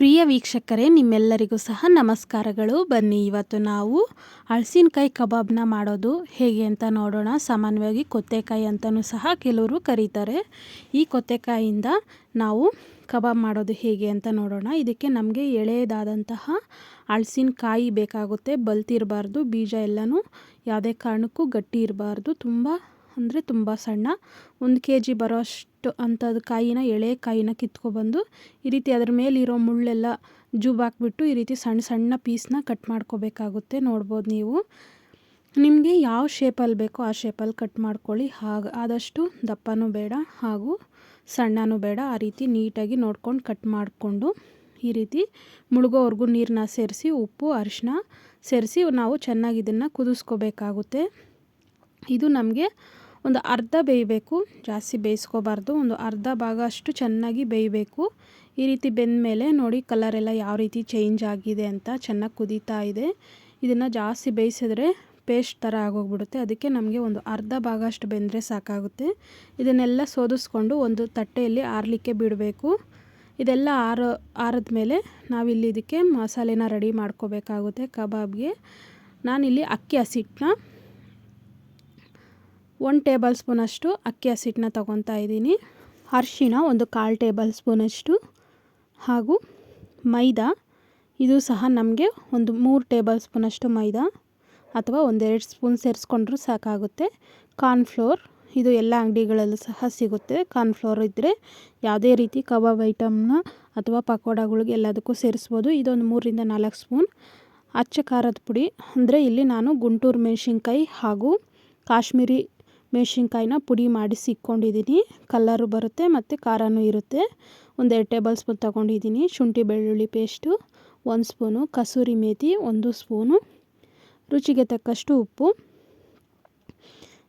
ಪ್ರಿಯ ವೀಕ್ಷಕರೇ, ನಿಮ್ಮೆಲ್ಲರಿಗೂ ಸಹ ನಮಸ್ಕಾರಗಳು. ಬನ್ನಿ, ಇವತ್ತು ನಾವು ಹಳಸಿನಕಾಯಿ ಕಬಾಬ್ನ ಮಾಡೋದು ಹೇಗೆ ಅಂತ ನೋಡೋಣ. ಸಾಮಾನ್ಯವಾಗಿ ಕೊತ್ತೆಕಾಯಿ ಅಂತಲೂ ಸಹ ಕೆಲವರು ಕರೀತಾರೆ. ಈ ಕೊತ್ತೆಕಾಯಿಯಿಂದ ನಾವು ಕಬಾಬ್ ಮಾಡೋದು ಹೇಗೆ ಅಂತ ನೋಡೋಣ. ಇದಕ್ಕೆ ನಮಗೆ ಎಳೆಯದಾದಂತಹ ಹಳಸಿನಕಾಯಿ ಬೇಕಾಗುತ್ತೆ. ಬಲ್ತಿರಬಾರ್ದು ಬೀಜ ಎಲ್ಲನೂ ಯಾವುದೇ ಕಾರಣಕ್ಕೂ ಗಟ್ಟಿ ಇರಬಾರ್ದು. ತುಂಬ, ಅಂದರೆ ತುಂಬ ಸಣ್ಣ. ಒಂದು ಕೆ ಜಿ ಬರೋಷ್ಟು ಅಂಥದ್ದು ಕಾಯಿನ, ಎಳೆ ಕಾಯಿನ ಕಿತ್ಕೊಬಂದು ಈ ರೀತಿ ಅದ್ರ ಮೇಲಿರೋ ಮುಳ್ಳೆಲ್ಲ ಜೂಬಾಕ್ಬಿಟ್ಟು ಈ ರೀತಿ ಸಣ್ಣ ಸಣ್ಣ ಪೀಸ್ನ ಕಟ್ ಮಾಡ್ಕೋಬೇಕಾಗುತ್ತೆ. ನೋಡ್ಬೋದು ನೀವು. ನಿಮಗೆ ಯಾವ ಶೇಪಲ್ಲಿ ಬೇಕೋ ಆ ಶೇಪಲ್ಲಿ ಕಟ್ ಮಾಡ್ಕೊಳ್ಳಿ. ಹಾಗೆ, ಆದಷ್ಟು ದಪ್ಪನೂ ಬೇಡ ಹಾಗೂ ಸಣ್ಣನೂ ಬೇಡ. ಆ ರೀತಿ ನೀಟಾಗಿ ನೋಡ್ಕೊಂಡು ಕಟ್ ಮಾಡಿಕೊಂಡು ಈ ರೀತಿ ಮುಳುಗೋವರೆಗೂ ನೀರನ್ನ ಸೇರಿಸಿ, ಉಪ್ಪು ಅರಿಶಿನ ಸೇರಿಸಿ ನಾವು ಚೆನ್ನಾಗಿ ಇದನ್ನು ಕುದಿಸ್ಕೋಬೇಕಾಗುತ್ತೆ. ಇದು ನಮಗೆ ಒಂದು ಅರ್ಧ ಬೇಯಬೇಕು, ಜಾಸ್ತಿ ಬೇಯಿಸ್ಕೋಬಾರ್ದು, ಒಂದು ಅರ್ಧ ಭಾಗ ಅಷ್ಟು ಚೆನ್ನಾಗಿ ಬೇಯಬೇಕು. ಈ ರೀತಿ ಬೆಂದ ಮೇಲೆ ನೋಡಿ ಕಲರೆಲ್ಲ ಯಾವ ರೀತಿ ಚೇಂಜ್ ಆಗಿದೆ ಅಂತ ಚೆನ್ನಾಗಿ ಕುದೀತಾ ಇದೆ. ಇದನ್ನು ಜಾಸ್ತಿ ಬೇಯಿಸಿದ್ರೆ ಪೇಸ್ಟ್ ಥರ ಆಗೋಗ್ಬಿಡುತ್ತೆ. ಅದಕ್ಕೆ ನಮಗೆ ಒಂದು ಅರ್ಧ ಭಾಗ ಅಷ್ಟು ಬೆಂದರೆ ಸಾಕಾಗುತ್ತೆ. ಇದನ್ನೆಲ್ಲ ಸೋದಿಸ್ಕೊಂಡು ಒಂದು ತಟ್ಟೆಯಲ್ಲಿ ಆರಲಿಕ್ಕೆ ಬಿಡಬೇಕು. ಇದೆಲ್ಲ ಆರ ಆರದ ಮೇಲೆ ನಾವಿಲ್ಲಿ ಇದಕ್ಕೆ ಮಸಾಲೆನ ರೆಡಿ ಮಾಡ್ಕೋಬೇಕಾಗುತ್ತೆ ಕಬಾಬ್ಗೆ. ನಾನಿಲ್ಲಿ ಅಕ್ಕಿ ಹಸಿಟ್ಟನ್ನ ಒನ್ ಟೇಬಲ್ ಸ್ಪೂನಷ್ಟು ಅಕ್ಕಿ ಹಸಿಟ್ಟನ್ನ ತೊಗೊತಾ ಇದ್ದೀನಿ. ಅರಿಶಿನ ಒಂದು ಕಾಲು ಟೇಬಲ್ ಸ್ಪೂನಷ್ಟು ಹಾಗೂ ಮೈದಾ. ಇದು ಸಹ ನಮಗೆ ಒಂದು ಮೂರು ಟೇಬಲ್ ಸ್ಪೂನಷ್ಟು ಮೈದಾ. ಅಥವಾ ಒಂದೆರಡು ಸ್ಪೂನ್ ಸೇರಿಸ್ಕೊಂಡ್ರೂ ಸಾಕಾಗುತ್ತೆ. ಕಾರ್ನ್ಫ್ಲೋರ್ ಇದು ಎಲ್ಲ ಅಂಗಡಿಗಳಲ್ಲೂ ಸಹ ಸಿಗುತ್ತೆ. ಕಾರ್ನ್ಫ್ಲೋರ್ ಇದ್ದರೆ ಯಾವುದೇ ರೀತಿ ಕಬಾಬ್ ಐಟಮ್ನ ಅಥವಾ ಪಕೋಡಗಳಿಗೆ ಎಲ್ಲದಕ್ಕೂ ಸೇರಿಸ್ಬೋದು. ಇದೊಂದು ಮೂರರಿಂದ ನಾಲ್ಕು ಸ್ಪೂನ್ ಅಚ್ಚ ಖಾರದ ಪುಡಿ. ಅಂದರೆ ಇಲ್ಲಿ ನಾನು ಗುಂಟೂರು ಮೆಣಸಿನ್ಕಾಯಿ ಹಾಗೂ ಕಾಶ್ಮೀರಿ ಮೆಣಸಿನ್ಕಾಯಿನ ಪುಡಿ ಮಾಡಿಸಿ ಇಕ್ಕೊಂಡಿದ್ದೀನಿ ಕಲ್ಲರು ಬರುತ್ತೆ ಮತ್ತು ಖಾರನೂ ಇರುತ್ತೆ. ಒಂದೆರಡು ಟೇಬಲ್ ಸ್ಪೂನ್ ತೊಗೊಂಡಿದ್ದೀನಿ. ಶುಂಠಿ ಬೆಳ್ಳುಳ್ಳಿ ಪೇಸ್ಟು, ಒಂದು ಸ್ಪೂನು, ಕಸೂರಿ ಮೇಥಿ ಒಂದು ಸ್ಪೂನು, ರುಚಿಗೆ ತಕ್ಕಷ್ಟು ಉಪ್ಪು.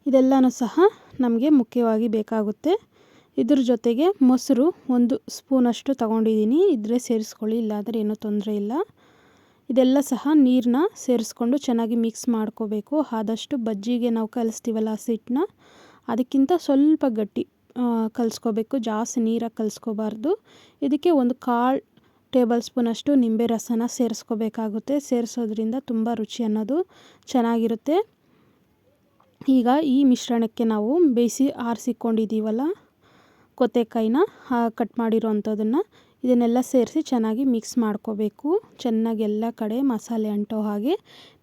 ಇದೆಲ್ಲನೂ ಸಹ ನಮಗೆ ಮುಖ್ಯವಾಗಿ ಬೇಕಾಗುತ್ತೆ. ಇದ್ರ ಜೊತೆಗೆ ಮೊಸರು ಒಂದು ಸ್ಪೂನಷ್ಟು ತೊಗೊಂಡಿದ್ದೀನಿ. ಇದ್ರೆ ಸೇರಿಸ್ಕೊಳ್ಳಿ, ಇಲ್ಲಾಂದರೆ ಏನೂ ತೊಂದರೆ ಇಲ್ಲ. ಇದೆಲ್ಲ ಸಹ ನೀರನ್ನ ಸೇರಿಸ್ಕೊಂಡು ಚೆನ್ನಾಗಿ ಮಿಕ್ಸ್ ಮಾಡ್ಕೋಬೇಕು. ಆದಷ್ಟು ಬಜ್ಜಿಗೆ ನಾವು ಕಲಿಸ್ತೀವಲ್ಲ ಹಸಿಟ್ಟನ್ನ ಅದಕ್ಕಿಂತ ಸ್ವಲ್ಪ ಗಟ್ಟಿ ಕಲಿಸ್ಕೋಬೇಕು. ಜಾಸ್ತಿ ನೀರಾಗಿ ಕಲಿಸ್ಕೋಬಾರ್ದು. ಇದಕ್ಕೆ ಒಂದು ಕಾಳು ಟೇಬಲ್ ಸ್ಪೂನಷ್ಟು ನಿಂಬೆ ರಸನ ಸೇರಿಸ್ಕೋಬೇಕಾಗುತ್ತೆ. ಸೇರಿಸೋದ್ರಿಂದ ತುಂಬ ರುಚಿ ಅನ್ನೋದು ಚೆನ್ನಾಗಿರುತ್ತೆ. ಈಗ ಈ ಮಿಶ್ರಣಕ್ಕೆ ನಾವು ಬೇಯಿಸಿ ಆರಿಸಿಕೊಂಡಿದ್ದೀವಲ್ಲ, ಕೊತ್ತೆಕಾಯಿನ ಕಟ್ ಮಾಡಿರೋ ಅಂಥದ್ದನ್ನು ಇದನ್ನೆಲ್ಲ ಸೇರಿಸಿ ಚೆನ್ನಾಗಿ ಮಿಕ್ಸ್ ಮಾಡ್ಕೋಬೇಕು. ಚೆನ್ನಾಗಿ ಎಲ್ಲ ಕಡೆ ಮಸಾಲೆ ಅಂಟೋ ಹಾಗೆ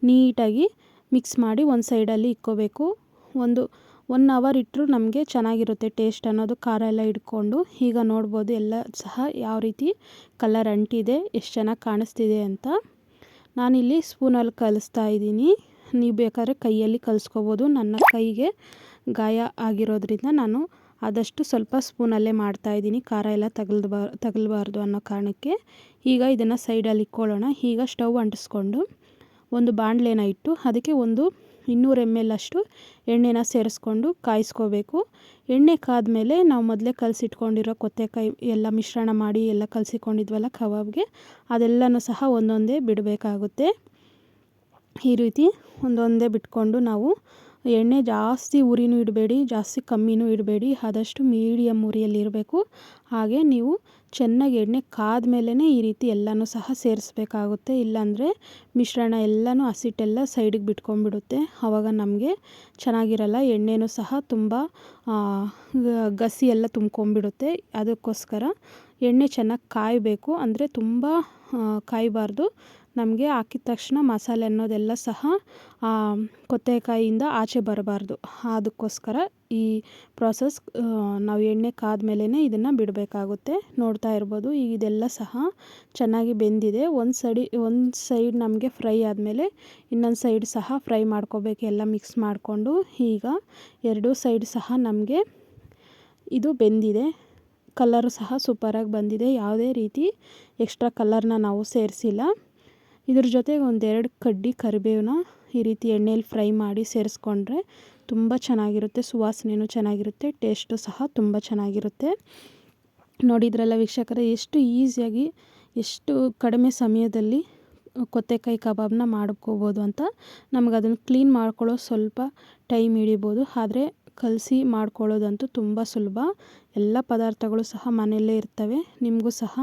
ನೀಟಾಗಿ ಮಿಕ್ಸ್ ಮಾಡಿ ಒಂದು ಸೈಡಲ್ಲಿ ಇಕ್ಕೋಬೇಕು. ಒಂದು ಒನ್ ಅವರ್ ಇಟ್ಟರು ನಮಗೆ ಚೆನ್ನಾಗಿರುತ್ತೆ ಟೇಸ್ಟ್ ಅನ್ನೋದು ಖಾರ ಎಲ್ಲ ಇಟ್ಕೊಂಡು. ಈಗ ನೋಡ್ಬೋದು ಎಲ್ಲ ಸಹ ಯಾವ ರೀತಿ ಕಲರ್ ಅಂಟಿದೆ, ಎಷ್ಟು ಚೆನ್ನಾಗಿ ಕಾಣಿಸ್ತಿದೆ ಅಂತ. ನಾನಿಲ್ಲಿ ಸ್ಪೂನಲ್ಲಿ ಕಲಿಸ್ತಾ ಇದ್ದೀನಿ. ನೀವು ಬೇಕಾದ್ರೆ ಕೈಯಲ್ಲಿ ಕಲಿಸ್ಕೋಬೋದು. ನನ್ನ ಕೈಗೆ ಗಾಯ ಆಗಿರೋದ್ರಿಂದ ನಾನು ಆದಷ್ಟು ಸ್ವಲ್ಪ ಸ್ಪೂನಲ್ಲೇ ಮಾಡ್ತಾಯಿದ್ದೀನಿ ಖಾರ ಎಲ್ಲ ತಗಲ್ಬಾರ್ ತಗಲ್ಬಾರ್ದು ಅನ್ನೋ ಕಾರಣಕ್ಕೆ ಈಗ ಇದನ್ನು ಸೈಡಲ್ಲಿ ಇಕ್ಕೊಳ್ಳೋಣ. ಈಗ ಸ್ಟವ್ ಅಂಟಿಸ್ಕೊಂಡು ಒಂದು ಬಾಣಲೆನ ಇಟ್ಟು ಅದಕ್ಕೆ ಒಂದು ಇನ್ನೂರು ಎಂ ಎಲ್ ಅಷ್ಟು ಎಣ್ಣೆನ ಸೇರಿಸ್ಕೊಂಡು ಕಾಯಿಸ್ಕೋಬೇಕು. ಎಣ್ಣೆ ಕಾದ್ಮೇಲೆ ನಾವು ಮೊದಲೇ ಕಲಸಿಟ್ಕೊಂಡಿರೋ ಕೊತ್ತೆಕಾಯಿ ಎಲ್ಲ ಮಿಶ್ರಣ ಮಾಡಿ ಎಲ್ಲ ಕಲಸಿಕೊಂಡಿದ್ವಲ್ಲ ಕಬಾಬ್ಗೆ, ಅದೆಲ್ಲನೂ ಸಹ ಒಂದೊಂದೇ ಬಿಡಬೇಕಾಗುತ್ತೆ. ಈ ರೀತಿ ಒಂದೊಂದೇ ಬಿಟ್ಕೊಂಡು ನಾವು ಎಣ್ಣೆ ಜಾಸ್ತಿ ಉರಿನೂ ಇಡಬೇಡಿ, ಜಾಸ್ತಿ ಕಮ್ಮಿನೂ ಇಡಬೇಡಿ, ಆದಷ್ಟು ಮೀಡಿಯಮ್ ಉರಿಯಲ್ಲಿರಬೇಕು ಹಾಗೆ ನೀವು ಚೆನ್ನಾಗಿ ಎಣ್ಣೆ ಕಾದ ಮೇಲೇ ಈ ರೀತಿ ಎಲ್ಲನೂ ಸಹ ಸೇರಿಸ್ಬೇಕಾಗುತ್ತೆ. ಇಲ್ಲಾಂದರೆ ಮಿಶ್ರಣ ಎಲ್ಲನೂ ಹಸಿಟ್ಟೆಲ್ಲ ಸೈಡಿಗೆ ಬಿಟ್ಕೊಂಡ್ಬಿಡುತ್ತೆ. ಆವಾಗ ನಮಗೆ ಚೆನ್ನಾಗಿರಲ್ಲ, ಎಣ್ಣೆನೂ ಸಹ ತುಂಬ ಗಸಿ ಎಲ್ಲ ತುಂಬ್ಕೊಂಡ್ಬಿಡುತ್ತೆ. ಅದಕ್ಕೋಸ್ಕರ ಎಣ್ಣೆ ಚೆನ್ನಾಗಿ ಕಾಯಬೇಕು. ಅಂದರೆ ತುಂಬ ಕಾಯಬಾರ್ದು. ನಮಗೆ ಹಾಕಿದ ತಕ್ಷಣ ಮಸಾಲೆ ಅನ್ನೋದೆಲ್ಲ ಸಹ ಕೊತ್ತೆಕಾಯಿಯಿಂದ ಆಚೆ ಬರಬಾರ್ದು. ಅದಕ್ಕೋಸ್ಕರ ಈ ಪ್ರೋಸೆಸ್ ನಾವು ಎಣ್ಣೆ ಕಾದ್ಮೇಲೆ ಇದನ್ನು ಬಿಡಬೇಕಾಗುತ್ತೆ. ನೋಡ್ತಾ ಇರ್ಬೋದು, ಈಗ ಇದೆಲ್ಲ ಸಹ ಚೆನ್ನಾಗಿ ಬೆಂದಿದೆ. ಒಂದು ಸೈಡಿ, ಒಂದು ಸೈಡ್ ನಮಗೆ ಫ್ರೈ ಆದಮೇಲೆ ಇನ್ನೊಂದು ಸೈಡ್ ಸಹ ಫ್ರೈ ಮಾಡ್ಕೋಬೇಕು, ಎಲ್ಲ ಮಿಕ್ಸ್ ಮಾಡಿಕೊಂಡು. ಈಗ ಎರಡೂ ಸೈಡ್ ಸಹ ನಮಗೆ ಇದು ಬೆಂದಿದೆ. ಕಲರು ಸಹ ಸೂಪರಾಗಿ ಬಂದಿದೆ. ಯಾವುದೇ ರೀತಿ ಎಕ್ಸ್ಟ್ರಾ ಕಲರ್ನ ನಾವು ಸೇರಿಸಿಲ್ಲ. ಇದ್ರ ಜೊತೆಗೆ ಒಂದೆರಡು ಕಡ್ಡಿ ಕರಿಬೇವನ್ನ ಈ ರೀತಿ ಎಣ್ಣೆಯಲ್ಲಿ ಫ್ರೈ ಮಾಡಿ ಸೇರಿಸ್ಕೊಂಡ್ರೆ ತುಂಬ ಚೆನ್ನಾಗಿರುತ್ತೆ ಸುವಾಸನೆಯೂ ಚೆನ್ನಾಗಿರುತ್ತೆ, ಟೇಸ್ಟು ಸಹ ತುಂಬ ಚೆನ್ನಾಗಿರುತ್ತೆ. ನೋಡಿದ್ರಲ್ಲ ವೀಕ್ಷಕರ, ಎಷ್ಟು ಈಸಿಯಾಗಿ, ಎಷ್ಟು ಕಡಿಮೆ ಸಮಯದಲ್ಲಿ ಕೊತ್ತೆಕಾಯಿ ಕಬಾಬ್ನ ಮಾಡ್ಕೋಬೋದು ಅಂತ ನಮ್ಗೆ ಅದನ್ನು ಕ್ಲೀನ್ ಮಾಡ್ಕೊಳ್ಳೋ ಸ್ವಲ್ಪ ಟೈಮ್ ಹಿಡಿಬೋದು. ಆದರೆ ಕಲಸಿ ಮಾಡ್ಕೊಳ್ಳೋದಂತೂ ತುಂಬ ಸುಲಭ. ಎಲ್ಲ ಪದಾರ್ಥಗಳು ಸಹ ಮನೆಯಲ್ಲೇ ಇರ್ತವೆ. ನಿಮಗೂ ಸಹ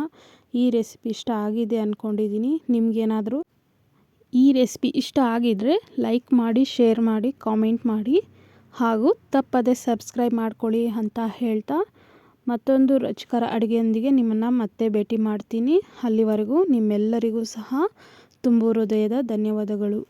ಈ ರೆಸಿಪಿ ಇಷ್ಟ ಆಗಿದೆ ಅಂದ್ಕೊಂಡಿದ್ದೀನಿ ನಿಮಗೇನಾದರೂ ಈ ರೆಸಿಪಿ ಇಷ್ಟ ಆಗಿದ್ದರೆ ಲೈಕ್ ಮಾಡಿ, ಶೇರ್ ಮಾಡಿ, ಕಾಮೆಂಟ್ ಮಾಡಿ. ಹಾಗೂ ತಪ್ಪದೆ ಸಬ್ಸ್ಕ್ರೈಬ್ ಮಾಡ್ಕೊಳ್ಳಿ ಅಂತ ಹೇಳ್ತಾ ಮತ್ತೊಂದು ರುಚಿಕರ ಅಡುಗೆಯೊಂದಿಗೆ ನಿಮ್ಮನ್ನು ಮತ್ತೆ ಭೇಟಿ ಮಾಡ್ತೀನಿ. ಅಲ್ಲಿವರೆಗೂ ನಿಮ್ಮೆಲ್ಲರಿಗೂ ಸಹ ತುಂಬು ಹೃದಯದ ಧನ್ಯವಾದಗಳು.